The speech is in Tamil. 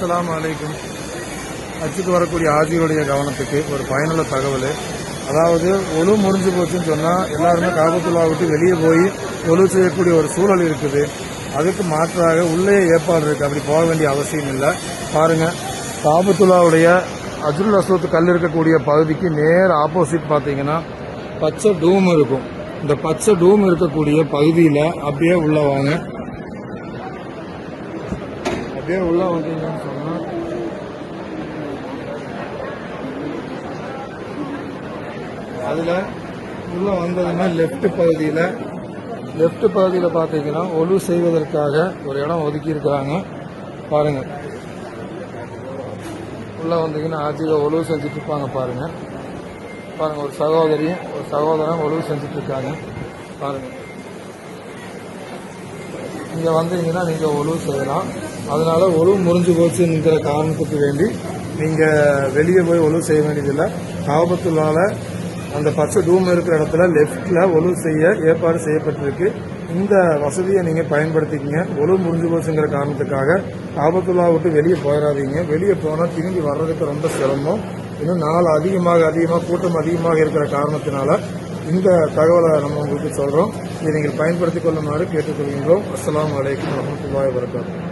அஸ்லாம் அலைக்கும். அச்சுக்கு வரக்கூடிய ஆஜிகளுடைய கவனத்துக்கு ஒரு பயனுள்ள தகவல். அதாவது ஒழு முறிஞ்சு போச்சுன்னு சொன்னால் எல்லாருமே காபத்துல்லா விட்டு வெளியே போய் ஒழு செய்யக்கூடிய ஒரு சூழல் இருக்குது. அதுக்கு மாற்றாக உள்ளே ஏற்பாடு இருக்குது அப்படி போக வேண்டிய அவசியம் இல்லை. பாருங்க காபத்துல்லாவுடைய அஜுல் அசோத்து கல் இருக்கக்கூடிய பகுதிக்கு நேர் ஆப்போசிட் பார்த்தீங்கன்னா பச்சை டூம் இருக்கும். இந்த பச்சை டூம் இருக்கக்கூடிய பகுதியில் அப்படியே உள்ள வாங்க. அப்படியே உள்ள வந்தீங்கன்னு சொன்னா. அதுல உள்ள வந்ததுன்னா லெஃப்ட் பகுதியில லெஃப்ட் பகுதியில பாத்தீங்கன்னா ஒழு செய்வதற்காக ஒரு இடம் ஒதுக்கி பாருங்கள் பாருங்க. உள்ள வந்தீங்கன்னா ஆட்சியில ஒழுவு செஞ்சுட்டு இருப்பாங்க பாருங்க. பாருங்க ஒரு சகோதரி ஒரு சகோதரன் ஒழுவு செஞ்சுட்டு இருக்காங்க. பாருங்க. இங்கே வந்தீங்கன்னா நீங்கள் ஒழுவு செய்யலாம். அதனால் ஒழுவு முறிஞ்சு போச்சுங்கிற காரணத்துக்கு வேண்டி நீங்கள் வெளியே போய் ஒழுவு செய்ய வேண்டியதில்லை. காபத்துள்ளால் அந்த பச்சை டூம் இருக்கிற இடத்துல லெஃப்டில் ஒழுவு செய்ய ஏற்பாடு செய்யப்பட்டிருக்கு. இந்த வசதியை நீங்கள் பயன்படுத்திக்கிங்க. ஒழுவு முறிஞ்சு போச்சுங்கிற காரணத்துக்காக காபத்துல்லா விட்டு வெளியே போயிடாதீங்க. வெளியே போனால் திரும்பி வர்றதுக்கு ரொம்ப சிரமம். இன்னும் நாள் அதிகமாக அதிகமாக கூட்டம் அதிகமாக இருக்கிற காரணத்தினால இந்த தகவலை நம்ம உங்களுக்கு சொல்றோம். இதை நீங்கள் பயன்படுத்திக் கொள்ளுமாறு கேட்டுக்கொள்கின்றோம். அஸ்லாம் வலைக்கம் வரமத்துல்லாய் வரகாத்து